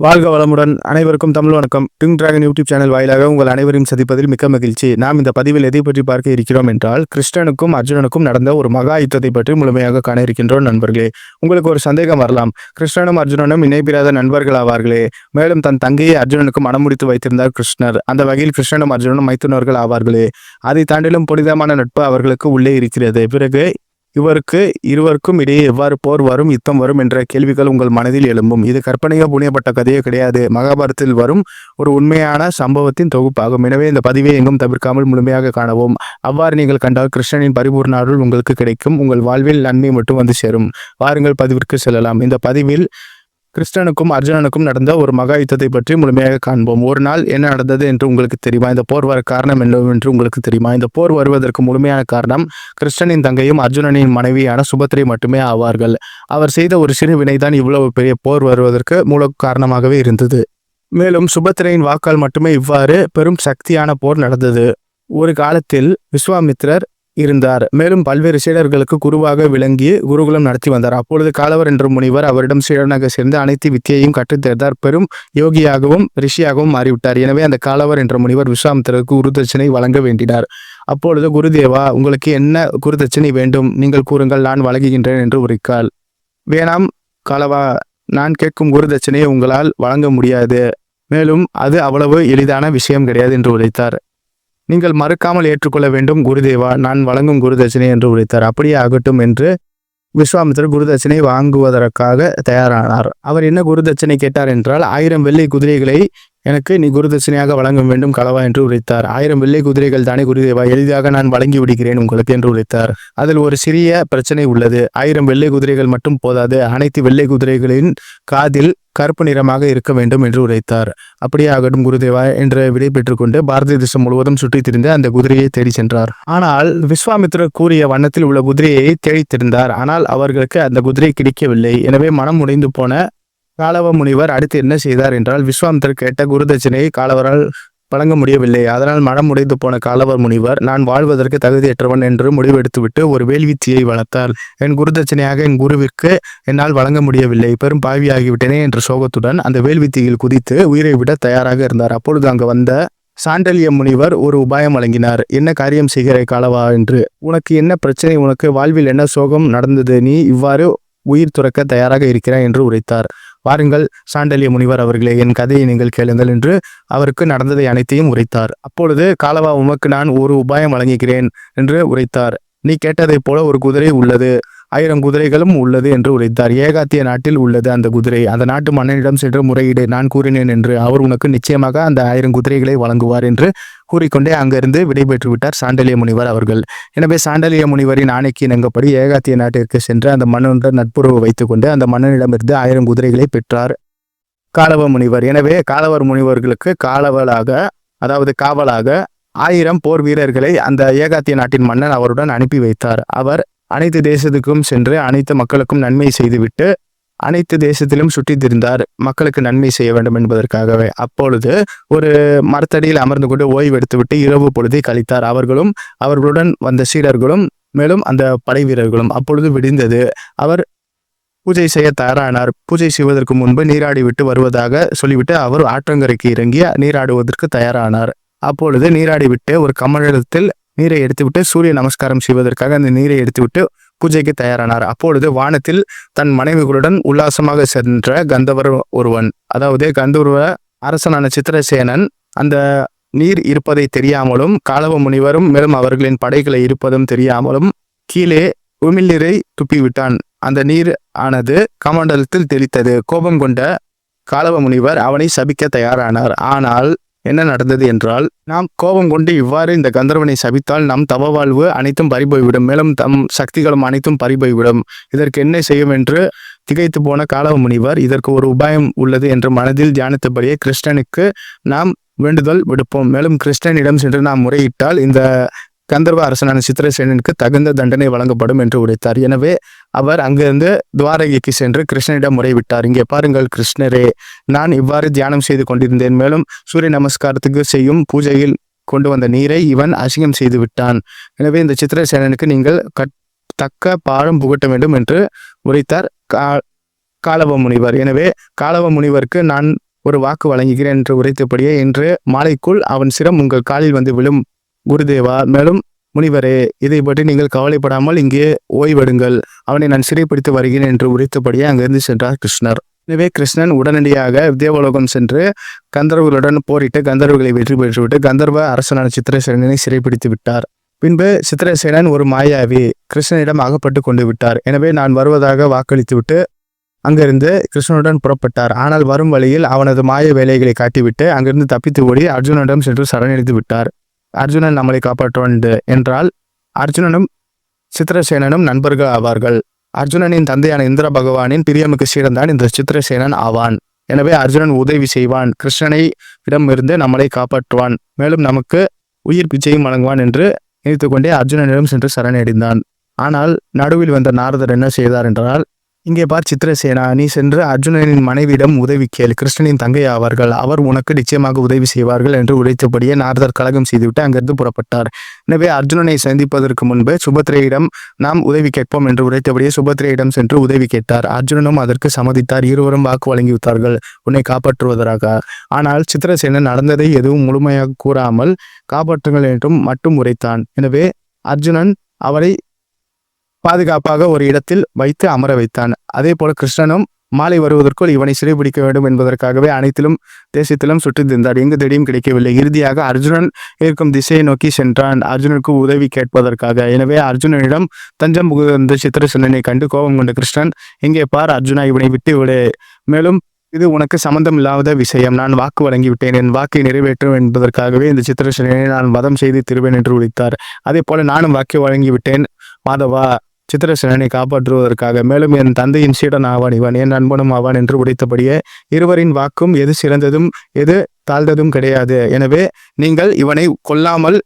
வாழ்க வளமுடன். அனைவருக்கும் தமிழ் வணக்கம். டிங் டிராகன் யூடியூப் சேனல் வாயிலாக உங்கள் அனைவரையும் சந்திப்பதில் மிக்க மகிழ்ச்சி. நாம் இந்த பதிவில் எதை பற்றி பார்க்க இருக்கிறோம் என்றால் கிருஷ்ணனுக்கும் அர்ஜுனனுக்கும் நடந்த ஒரு மகா யுத்தத்தை பற்றி முழுமையாக காண இருக்கின்றோம் நண்பர்களே. உங்களுக்கு ஒரு சந்தேகம் வரலாம். கிருஷ்ணனும் அர்ஜுனனும் இணைப்பிராத நண்பர்கள் ஆவார்களே. மேலும் தன் தங்கையை அர்ஜுனனுக்கு மனமுடித்து வைத்திருந்தார் கிருஷ்ணர். அந்த வகையில் கிருஷ்ணனும் அர்ஜுனனும் மைத்துனர்கள் ஆவார்களே. அதை தாண்டிலும் புனிதமான நட்பு அவர்களுக்கு உள்ளே இருக்கிறது. பிறகு இவருக்கு இருவருக்கும் இடையே எவ்வாறு போர் வரும் யுத்தம் வரும் என்ற கேள்விகள் உங்கள் மனதில் எழும்பும். இது கற்பனையோ புனியப்பட்ட கதையோ கிடையாது. மகாபாரதத்தில் வரும் ஒரு உண்மையான சம்பவத்தின் தொகுப்பாகும். எனவே இந்த பதிவை எங்கும் தவிர்க்காமல் முழுமையாக காணவும். அவ்வாறு நீங்கள் கண்டால் கிருஷ்ணனின் பரிபூர்ண அருள் உங்களுக்கு கிடைக்கும். உங்கள் வாழ்வில் நன்மை மட்டும் வந்து சேரும். வாருங்கள் பதிவிற்கு செல்லலாம். இந்த பதிவில் கிருஷ்ணனுக்கும் அர்ஜுனனுக்கும் நடந்த ஒரு மகா யுத்தத்தை பற்றி முழுமையாக காண்போம். ஒரு நாள் என்ன நடந்தது என்று உங்களுக்கு தெரியுமா? இந்த போர் வர காரணம் என்னவென்று உங்களுக்கு தெரியுமா? இந்த போர் வருவதற்கு முழுமையான காரணம் கிருஷ்ணனின் தங்கையும் அர்ஜுனனின் மனைவியான சுபத்ரை மட்டுமே ஆவார்கள். அவர் செய்த ஒரு சிறு வினைதான் இவ்வளவு பெரிய போர் வருவதற்கு மூல காரணமாகவே இருந்தது. மேலும் சுபத்திரையின் வாக்கால் மட்டுமே இவ்வாறு பெரும் சக்தியான போர் நடந்தது. ஒரு காலத்தில் விஸ்வாமித்திரர் இருந்தார். மேலும் பல்வேறு சீடர்களுக்கு குருவாக விளங்கி குருகுலம் நடத்தி வந்தார். அப்பொழுது காலவர் என்ற முனிவர் அவரிடம் சீடனாக சேர்ந்து அனைத்து வித்தியையும் கற்றுத்தேர்ந்தார் பெரும் யோகியாகவும் ரிஷியாகவும் மாறிவிட்டார். எனவே அந்த காலவர் என்ற முனிவர் விஸ்வாமித்திரருக்கு குருதட்சணை வழங்க வேண்டினார். அப்பொழுது குருதேவா உங்களுக்கு என்ன குருதட்சணை வேண்டும்? நீங்கள் கூறுங்கள் நான் வழங்குகின்றேன் என்று உரைக்கால் வேணாம் காலவா நான் கேட்கும் குருதட்சணையை உங்களால் வழங்க முடியாது. மேலும் அது அவ்வளவு எளிதான விஷயம் கிடையாது என்று உரைத்தார். நீங்கள் மறுக்காமல் ஏற்றுக்கொள்ள வேண்டும் குருதேவா நான் வழங்கும் குருதட்சணை என்று உரைத்தார். அப்படியே ஆகட்டும் என்று விஸ்வாமித்திரர் குருதட்சிணை வாங்குவதற்காக தயாரானார். அவர் என்ன குருதட்சணை கேட்டார் என்றால் ஆயிரம் வெள்ளை குதிரைகளை எனக்கு நீ குருதட்சணையாக வழங்க வேண்டும் களவா என்று உரைத்தார். ஆயிரம் வெள்ளை குதிரைகள் தானே குருதேவா எளிதாக நான் வழங்கி விடுகிறேன் உங்களுக்கு என்று உரைத்தார். அதில் ஒரு சிறிய பிரச்சனை உள்ளது. ஆயிரம் வெள்ளை குதிரைகள் மட்டும் போதாது அனைத்து வெள்ளை குதிரைகளின் காதில் கருப்பு நிறமாக இருக்க வேண்டும் என்று உரைத்தார். அப்படியே ஆகட்டும் குருதேவா என்று விடை பெற்றுக்கொண்டு பாரத தேசம் முழுவதும் சுற்றித் திரிந்து அந்த குதிரையை தேடி சென்றார். ஆனால் விஸ்வாமித்திரர் கூறிய வண்ணத்தில் உள்ள குதிரையை தேடித் திரிந்தார். ஆனால் அவர்களுக்கு அந்த குதிரை கிடைக்கவில்லை. எனவே மனம் உடைந்து போன காலவ முனிவர் அடுத்து என்ன செய்தார் என்றால் விஸ்வாமித்தர் கேட்ட குருதட்சணையை காலவரால் வழங்க முடியவில்லை. அதனால் மனம் உடைந்து போன காலவர் முனிவர் நான் வாழ்வதற்கு தகுதியற்றவன் என்று முடிவெடுத்துவிட்டு ஒரு வேள்வித்தியை வளர்த்தார். என் குருதட்சணையாக என் குருவிற்கு என்னால் வழங்க முடியவில்லை. பெரும் பாவியாகிவிட்டேனே என்ற சோகத்துடன் அந்த வேள்வித்தியில் குதித்து உயிரை விட தயாராக இருந்தார். அப்பொழுது அங்கு வந்த சாண்டலிய முனிவர் ஒரு உபாயம் வழங்கினார். என்ன காரியம் செய்கிற காலவா என்று. உனக்கு என்ன பிரச்சனை? உனக்கு வாழ்வில் என்ன சோகம் நடந்தது? நீ இவ்வாறு உயிர் துறக்க தயாராக இருக்கிறாய் என்று உரைத்தார். வாருங்கள் சாண்டலிய முனிவர் அவர்களே என் கதையை நீங்கள் கேளுங்கள் என்று அவருக்கு நடந்ததை அனைத்தையும் உரைத்தார். அப்பொழுது காலவா உமக்கு நான் ஒரு உபாயம் வழங்குகிறேன் என்று உரைத்தார். நீ கேட்டதைப் போல ஒரு குதிரை உள்ளது. ஆயிரம் குதிரைகளும் உள்ளது என்று உரைத்தார். ஏகாத்திய நாட்டில் உள்ளது அந்த குதிரை. அந்த நாட்டு மன்னனிடம் சென்று முறையீடு நான் கூறினேன் என்று அவர் உனக்கு நிச்சயமாக அந்த ஆயிரம் குதிரைகளை வழங்குவார் என்று கூறிக்கொண்டே அங்கிருந்து விடைபெற்று விட்டார் சாண்டலிய முனிவர் அவர்கள். எனவே சாண்டலிய முனிவரின் ஆணைக்கு இணங்கப்படி ஏகாத்திய நாட்டிற்கு சென்று அந்த மன்னனுடன் நட்புறவு வைத்துக்கொண்டு அந்த மன்னனிடமிருந்து ஆயிரம் குதிரைகளை பெற்றார். காலவ முனிவர். எனவே காலவர் முனிவர்களுக்கு காலவலாக அதாவது காவலாக ஆயிரம் போர் வீரர்களை அந்த ஏகாத்திய நாட்டின் மன்னன் அவருடன் அனுப்பி வைத்தார். அவர் அனைத்து தேசத்துக்கும் சென்று அனைத்து மக்களுக்கும் நன்மை செய்துவிட்டு அனைத்து தேசத்திலும் சுற்றித் திரிந்தார். மக்களுக்கு நன்மை செய்ய வேண்டும் என்பதற்காகவே. அப்பொழுது ஒரு மரத்தடியில் அமர்ந்து கொண்டு ஓய்வெடுத்துவிட்டு இரவு பொழுதை கழித்தார். அவர்களும் அவர்களுடன் வந்த சீடர்களும் மேலும் அந்த படை வீரர்களும் அப்பொழுது விடிந்தது. அவர் பூஜை செய்ய தயாரானார். பூஜை செய்வதற்கு முன்பு நீராடி விட்டு வருவதாக சொல்லிவிட்டு அவர் ஆற்றங்கரைக்கு இறங்கி நீராடுவதற்கு தயாரானார். அப்பொழுது நீராடி விட்டு ஒரு கமலத்தில் நீரை எடுத்துவிட்டு சூரிய நமஸ்காரம் செய்வதற்காக அந்த நீரை எடுத்துவிட்டு பூஜைக்கு தயாரானார். அப்பொழுது வானத்தில் தன் மனைவிகளுடன் உல்லாசமாக சென்ற கந்தவர் ஒருவன் அதாவது கந்தர்வ அரசனான சித்திரசேனன் அந்த நீர் இருப்பதை தெரியாமலும் காலவ முனிவரும் மேலும் அவர்களின் படைகளை இருப்பதும் தெரியாமலும் கீழே உமிழ்நீரை துப்பிவிட்டான். அந்த நீர் ஆனது கமண்டலத்தில் தெளித்தது. கோபம் கொண்ட காலவ முனிவர் அவனை சபிக்க தயாரானார். ஆனால் என்ன நடந்தது என்றால் நாம் கோபம் கொண்டு இவ்வாறு இந்த கந்தர்வனை சபித்தால் நம் தவ வாழ்வு அனைத்தும் பறிபோய்விடும். மேலும் தம் சக்திகளும் அனைத்தும் பறிபோய்விடும். இதற்கு என்ன செய்யும் என்று திகைத்து போன காலவ முனிவர் இதற்கு ஒரு உபாயம் உள்ளது என்று மனதில் தியானித்தபடியே கிருஷ்ணனுக்கு நாம் வேண்டுதல் விடுப்போம். மேலும் கிருஷ்ணனிடம் சென்று நாம் முறையிட்டால் இந்த கந்தர்வ அரசனான சித்திரசேனனுக்கு தகுந்த தண்டனை வழங்கப்படும் என்று உரைத்தார். எனவே அவர் அங்கிருந்து துவாரகைக்கு சென்று கிருஷ்ணனிடம் முறைவிட்டார். இங்கே பாருங்கள் கிருஷ்ணரே நான் இவ்வாறு தியானம் செய்து கொண்டிருந்தேன். மேலும் சூரிய நமஸ்காரத்துக்கு செய்யும் பூஜையில் கொண்டு வந்த நீரை இவன் அசிங்கம் செய்து விட்டான். எனவே இந்த சித்திரசேனனுக்கு நீங்கள் கட் தக்க பாழம் புகட்ட வேண்டும் என்று உரைத்தார் கா காலவ முனிவர் எனவே காலவ முனிவருக்கு நான் ஒரு வாக்கு வழங்குகிறேன் என்று உரைத்தபடியே இன்று மாலைக்குள் அவன் சிரம் உங்கள் காலில் வந்து விழும். குருதேவா மேலும் முனிவரே இதை பற்றி நீங்கள் கவலைப்படாமல் இங்கே ஓய்வெடுங்கள். அவனை நான் சிறைப்பிடித்து வருகிறேன் என்று உரித்தபடியே அங்கிருந்து சென்றார் கிருஷ்ணர். எனவே கிருஷ்ணன் உடனடியாக தேவலோகம் சென்று கந்தர்வர்களுடன் போரிட்டு கந்தர்வர்களை வெற்றி பெற்றுவிட்டு கந்தர்வ அரசனான சித்திரசேனனை சிறைப்பிடித்து விட்டார். பின்பு சித்திரசேனன் ஒரு மாயாவி கிருஷ்ணனிடம் அகப்பட்டு கொண்டு விட்டார். எனவே நான் வருவதாக வாக்களித்துவிட்டு அங்கிருந்து கிருஷ்ணனுடன் புறப்பட்டார். ஆனால் வரும் வழியில் அவனது மாய வேலைகளை காட்டிவிட்டு அங்கிருந்து தப்பித்து ஓடி அர்ஜுனனிடம் சென்று சரணடைந்து விட்டார். அர்ஜுனன் நம்மளை காப்பாற்றுவான் என்றால் அர்ஜுனனும் சித்திரசேனனும் நண்பர்கள் ஆவார்கள். அர்ஜுனனின் தந்தையான இந்திர பகவானின் பிரியமுக்கு சீரந்தான் இந்த சித்திரசேனன் ஆவான். எனவே அர்ஜுனன் உதவி செய்வான். கிருஷ்ணனை இடமிருந்து நம்மளை காப்பாற்றுவான். மேலும் நமக்கு உயிர் பிச்சையும் வழங்குவான் என்று நினைத்துக்கொண்டே அர்ஜுனனிடம் சென்று சரணடைந்தான் ஆனால் நடுவில் வந்த நாரதர் என்ன செய்தார் என்றால் இங்கே பார் சித்திரசேனா நீ சென்று அர்ஜுனனின் மனைவியிடம் உதவி கேள். கிருஷ்ணனின் தங்கை ஆவார்கள் அவர் உனக்கு நிச்சயமாக உதவி செய்வார்கள் என்று உரைத்தபடியே நாரதர் கலகம் செய்துவிட்டு அங்கிருந்து புறப்பட்டார். எனவே அர்ஜுனனை சந்திப்பதற்கு முன்பு சுபத்ரையிடம் நாம் உதவி கேட்போம் என்று உரைத்தபடியே சுபத்ரையிடம் சென்று உதவி கேட்டார். அர்ஜுனனும் அதற்கு சம்மதித்தார். இருவரும் வாக்கு வழங்கிவிட்டார்கள் உன்னை காப்பாற்றுவதற்காக. ஆனால் சித்திரசேனன் நடந்ததை எதுவும் முழுமையாக கூறாமல் காப்பாற்றுங்கள் என்றும் மட்டும் உரைத்தான். எனவே அர்ஜுனன் அவரை பாதுகாப்பாக ஒரு இடத்தில் வைத்து அமர வைத்தான். அதே போல கிருஷ்ணனும் மாலை வருவதற்குள் இவனை சிறைபிடிக்க வேண்டும் என்பதற்காகவே அனைத்திலும் தேசத்திலும் சுற்றி திரிந்தார். எங்கு தேடியும் கிடைக்கவில்லை. இறுதியாக அர்ஜுனன் இருக்கும் திசையை நோக்கி சென்றான். அர்ஜுனுக்கு உதவி கேட்பதற்காக. எனவே அர்ஜுனனிடம் தஞ்சம் புகுந்த சித்திரசேனனை கண்டு கோபம் கொண்ட கிருஷ்ணன் இங்கே பார் அர்ஜுனா இவனை விட்டு விடு மேலும் இது உனக்கு சம்பந்தம் இல்லாத விஷயம். நான் வாக்கு வழங்கிவிட்டேன். என் வாக்கை நிறைவேற்றும் என்பதற்காகவே இந்த சித்திரசனனை நான் வதம் செய்து திருவேன் என்று உழைத்தார் அதே போல நானும் வாக்கை வழங்கிவிட்டேன் மாதவா. சித்திரசேனனை காப்பாற்றுவதற்காக மேலும் என் தந்தையின் சீடன் ஆவான் இவன் என் நண்பனும் ஆவான் என்று உடைத்தபடியே இருவரின் வாக்கும் எது சிறந்ததும் எது தாழ்ந்ததும் கிடையாது. எனவே நீங்கள் இவனை கொல்லாமல்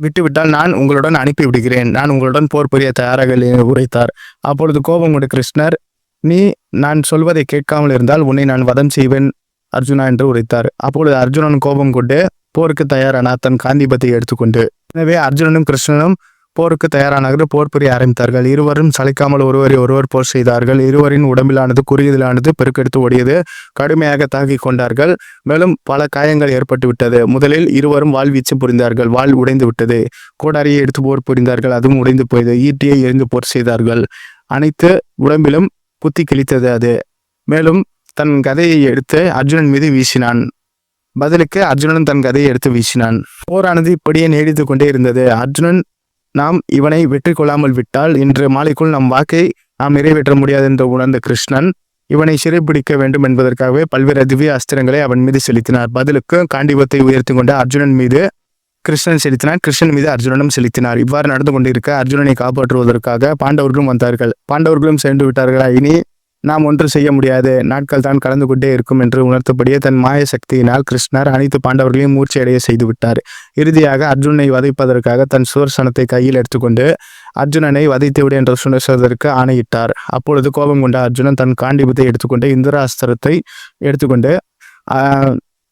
விட்டுவிட்டால் நான் உங்களுடன் அனுப்பி விடுகிறேன் நான் உங்களுடன் போர் புரிய தயாராக உரைத்தார். அப்பொழுது கோபம் கொண்ட கிருஷ்ணர் நீ நான் சொல்வதை கேட்காமல் இருந்தால் உன்னை நான் வதம் செய்வேன் அர்ஜுனா என்று உரைத்தார். அப்பொழுது அர்ஜுனன் கோபம் கொண்டு போருக்கு தயாரான தன் காந்திபத்தை எடுத்துக்கொண்டு. எனவே அர்ஜுனனும் கிருஷ்ணனும் போருக்கு தயாரானார்கள் போர் புரிய ஆரம்பித்தார்கள். இருவரும் சளைக்காமல் ஒருவரை ஒருவர் போர் செய்தார்கள். இருவரின் உடம்பிலானது குறியதிலானது பெருக்கெடுத்து ஓடியது. கடுமையாக தாக்கி கொண்டார்கள். மேலும் பல காயங்கள் ஏற்பட்டு விட்டது. முதலில் இருவரும் வாள் வீச்சு புரிந்தார்கள். வாள் உடைந்து விட்டது. கோடாரியை எடுத்து போர் புரிந்தார்கள். அதுவும் உடைந்து போயது. ஈட்டியை எரிந்து போர் செய்தார்கள். அனைத்து உடம்பிலும் புத்தி கிழித்தது அது. மேலும் தன் கதையை எடுத்து அர்ஜுனன் மீது வீசினான். பதிலுக்கு அர்ஜுனன் தன் கதையை எடுத்து வீசினான். போரானது இப்படியே நீடித்து கொண்டே இருந்தது. அர்ஜுனன் நாம் இவனை வெற்றி கொள்ளாமல் விட்டால் இன்று மாலைக்குள் நம் வாக்கை நாம் நிறைவேற்ற முடியாது என்று உணர்ந்த கிருஷ்ணன் இவனை சிறைபிடிக்க வேண்டும் என்பதற்காகவே பல்வேறு திவ்ய அஸ்திரங்களை அவன் மீது செலுத்தினார். பதிலுக்கு காண்டிபத்தை உயர்த்தி கொண்ட அர்ஜுனன் மீது கிருஷ்ணன் செலுத்தினார் கிருஷ்ணன் மீது அர்ஜுனனும் செலுத்தினார். இவ்வாறு நடந்து கொண்டிருக்க அர்ஜுனனை காப்பாற்றுவதற்காக பாண்டவர்களும் வந்தார்கள். பாண்டவர்களும் சென்று விட்டார்களா? இனி நாம் ஒன்று செய்ய முடியாது. நாட்கள் தான் கலந்து கொண்டே இருக்கும் என்று உணர்த்தபடியே தன் மாய சக்தியினால் கிருஷ்ணர் அனைத்து பாண்டவர்களையும் மூர்ச்சியடைய செய்துவிட்டார் இறுதியாக அர்ஜுனை வதைப்பதற்காக தன் சுதர்சனத்தை கையில் எடுத்துக்கொண்டு அர்ஜுனனை வதைத்துவிடு என்று சுனர்சதற்கு ஆணையிட்டார். அப்பொழுது கோபம் கொண்ட அர்ஜுனன் தன் காண்டிபத்தை எடுத்துக்கொண்டு இந்திராஸ்திரத்தை எடுத்துக்கொண்டு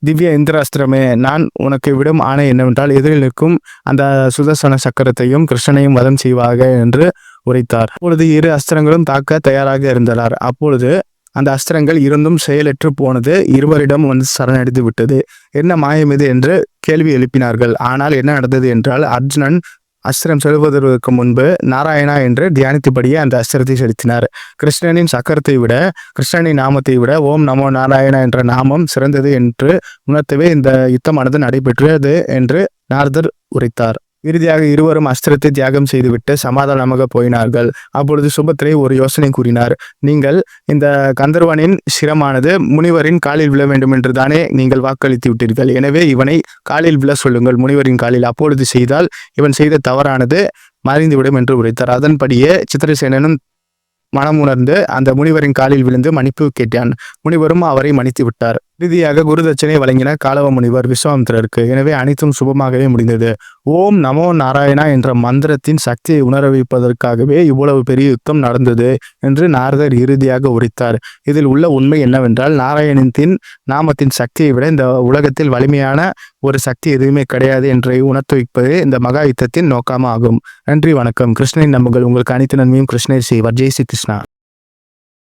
திவ்ய இந்திராஸ்திரமே நான் உனக்கு விடும் ஆணை என்னவென்றால் எதிரில் நிற்கும் அந்த சுதர்சன சக்கரத்தையும் கிருஷ்ணனையும் வதம் செய்வாக என்று உரைத்தார். அப்பொழுது இரு அஸ்திரங்களும் தாக்க தயாராக இருந்தனர். அப்பொழுது அந்த அஸ்திரங்கள் இருந்தும் செயலற்று போனது. இருவரிடம் வந்து சரணடைந்து விட்டது. என்ன மாயம் இது என்று கேள்வி எழுப்பினார்கள். ஆனால் என்ன நடந்தது என்றால் அர்ஜுனன் அஸ்திரம் செலுத்துவதற்கு முன்பு நாராயணா என்று தியானித்தபடியே அந்த அஸ்திரத்தை செலுத்தினார். கிருஷ்ணனின் சக்கரத்தை விட கிருஷ்ணனின் நாமத்தை விட ஓம் நமோ நாராயணா என்ற நாமம் சிறந்தது என்று உணர்த்தவே இந்த யுத்தமானது நடைபெற்றது என்று நாரதர் உரைத்தார். இறுதியாக இருவரும் அஸ்திரத்தை தியாகம் செய்துவிட்டு சமாதானமாக போயினார்கள். அப்பொழுது சுபத்திரை ஒரு யோசனை கூறினார். நீங்கள் இந்த கந்தர்வனின் சிரமானது முனிவரின் காலில் விழ வேண்டும் என்று தானே நீங்கள் வாக்களித்து விட்டீர்கள். எனவே இவனை காலில் விழ சொல்லுங்கள். முனிவரின் காலில் அப்பொழுது செய்தால் இவன் செய்த தவறானது மறைந்துவிடும் என்று உரைத்தார். அதன்படியே சித்திரசேனனும் மனம் உணர்ந்து அந்த முனிவரின் காலில் விழுந்து மன்னிப்பு கேட்டான். முனிவரும் அவரை மன்னித்து விட்டார். இறுதியாக குருதட்சணை வழங்கின காலவ முனிவர் விஸ்வாமித்திரருக்கு. எனவே அனைத்தும் சுபமாகவே முடிந்தது. ஓம் நமோ நாராயணா என்ற மந்திரத்தின் சக்தியை உணர வைப்பதற்காகவே இவ்வளவு பெரிய யுத்தம் நடந்தது என்று நாரதர் இறுதியாக உரைத்தார். இதில் உள்ள உண்மை என்னவென்றால் நாராயணத்தின் நாமத்தின் சக்தியை விட இந்த உலகத்தில் வலிமையான ஒரு சக்தி எதுவுமே கிடையாது என்று உணர்த்து வைப்பதே இந்த மகா யுத்தத்தின் நோக்கமாகும். நன்றி வணக்கம். கிருஷ்ணன் நம்புகள் உங்களுக்கு அனைத்து நன்மையும் கிருஷ்ணர் செய்வார் ஜெய் ஸ்ரீ கிருஷ்ணா.